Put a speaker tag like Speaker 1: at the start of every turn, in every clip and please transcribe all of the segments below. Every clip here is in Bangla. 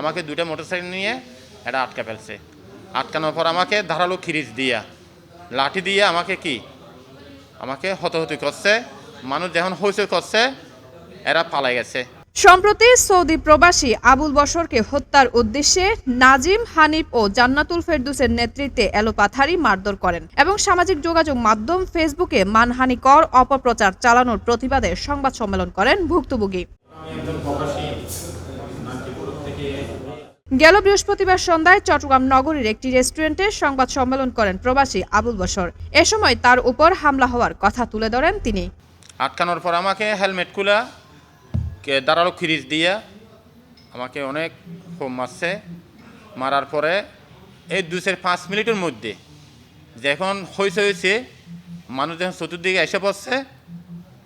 Speaker 1: আমাকে দুইটা মোটরসাইকেল নিয়ে এটা আটকা ফেলছে। আটকানোর পর আমাকে ধারালো খিরিজ দিয়া, লাঠি দিয়ে আমাকে কি? আমাকে হতহতি করছে, মানুষ যখন হইচই করছে, এরা পালাই গেছে।
Speaker 2: সম্প্রতি সৌদি প্রবাসী আবুল বশরকে হত্যার উদ্দেশ্যে নাজিম, হানিফ ও জান্নাতুল ফেরদুসের নেতৃত্বে এলোপাথারি মারধর করেন এবং সামাজিক যোগাযোগ মাধ্যম ফেসবুকে মানহানিকর অপপ্রচার চালানোর প্রতিবাদে সংবাদ সম্মেলন করেন ভুক্তভোগী। গেল বৃহস্পতিবার সন্ধ্যায় চট্টগ্রাম নগরীর একটি রেস্টুরেন্টে সংবাদ সম্মেলন করেন প্রবাসী আবুল বসর এ সময় তার উপর হামলা হওয়ার কথা তুলে ধরেন তিনি।
Speaker 1: আটকানোর পর আমাকে হেলমেট খুলা দাঁড়াল খিরিজ দিয়া, আমাকে অনেক ফোম মারছে। মারার পরে এই দু চার পাঁচ মিনিটের মধ্যে যখন হয়েছে হয়েছে মানুষ যখন চতুর্দিকে এসে পড়ছে,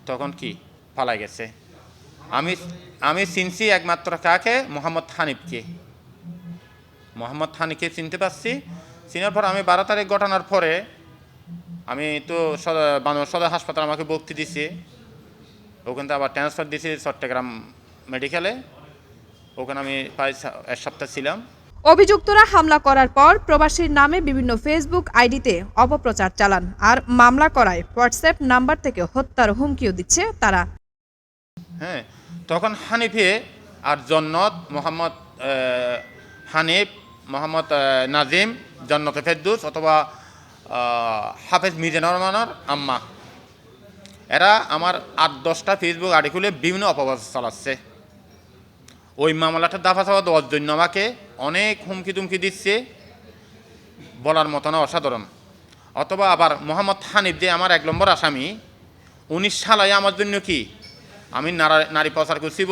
Speaker 1: তখন কি পালাই গেছে। আমি আমি চিনছি একমাত্র কাকে, মোহাম্মদ হানিফকে। মোহাম্মদ হানিফকে চিনতে পারছি। চিনার পর আমি বারো তারিখ ঘটনার পরে আমি তো সদ- বান্দরবান সদর হাসপাতাল আমাকে ভর্তি দিছে। ওখান থেকে আবার ট্রান্সফার দিয়েছি চট্টগ্রাম মেডিকেলে ওখানে আমি প্রায় এক সপ্তাহ ছিলাম।
Speaker 2: অভিযুক্তরা হামলা করার পর প্রবাসীর নামে বিভিন্ন ফেসবুক আইডিতে অপপ্রচার চালান আর মামলা করায় হোয়াটসঅ্যাপ নাম্বার থেকে হত্যার হুমকিও দিচ্ছে তারা।
Speaker 1: হ্যাঁ তখন হানিফে আর জন্নত মোহাম্মদ হানিফ মোহাম্মদ নাজিম, জন্নত ফেরদুস অথবা হাফেজ মিজানুর রহমানের আম্মা। এরা আমার আট দশটা ফেসবুক খুলে বিভিন্ন অপপ্রচার চালাচ্ছে। ওই মামলাটা দাফা চাওয়া দেওয়ার জন্য আমাকে অনেক হুমকি তুমকি দিচ্ছে। বলার মতো না, অসাধারণ। অথবা আবার মোহাম্মদ হানিফ যে আমার এক নম্বর আসামি উনিশ সালে আমার জন্য কি? আমি নারা- নারী প্রচার করছি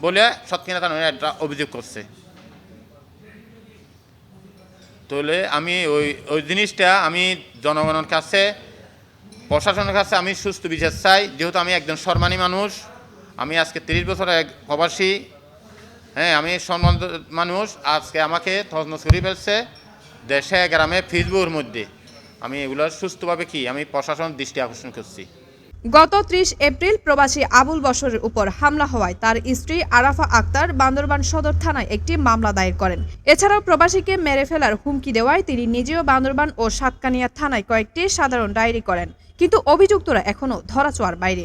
Speaker 1: বলে- তার একটা অভিযোগ করছে। তাহলে আমি ওই ওই জিনিসটা আমি জনগণের কাছে, প্রশাসনের কাছে আমি সুস্থ বিচার চাই। যেহেতু আমি একজন সম্মানী মানুষ, আমি আজকে তিরিশ বছর এক প্রবাসী হ্যাঁ আমি সম্মান মানুষ, আজকে আমাকে তছনছ করে ফেলছে দেশে, গ্রামে, ফেসবুকের মধ্যে। আমি এগুলো সুস্থভাবে কি, আমি প্রশাসনের দৃষ্টি আকর্ষণ করছি।
Speaker 2: গত ত্রিশ এপ্রিল প্রবাসী আবুল বশরের উপর হামলা হওয়ায় তার স্ত্রী আরাফা আক্তার বান্দরবান সদর থানায় একটি মামলা দায়ের করেন। এছাড়াও প্রবাসীকে মেরে ফেলার হুমকি দেওয়ায় তিনি নিজেও বান্দরবান ও সাতকানিয়া থানায় কয়েকটি সাধারণ ডায়েরি করেন, কিন্তু অভিযুক্তরা এখনও ধরাছোঁয়ার বাইরে।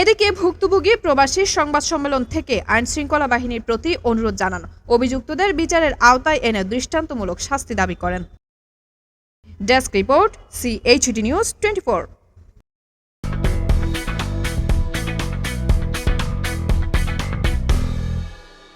Speaker 2: এদিকে ভুক্তভোগী প্রবাসী সংবাদ সম্মেলন থেকে আইন শৃঙ্খলা বাহিনীর প্রতি অনুরোধ জানান। অভিযুক্তদের বিচারের আওতায় এনে দৃষ্টান্তমূলক শাস্তি দাবি করেন। Desk report CHD news twenty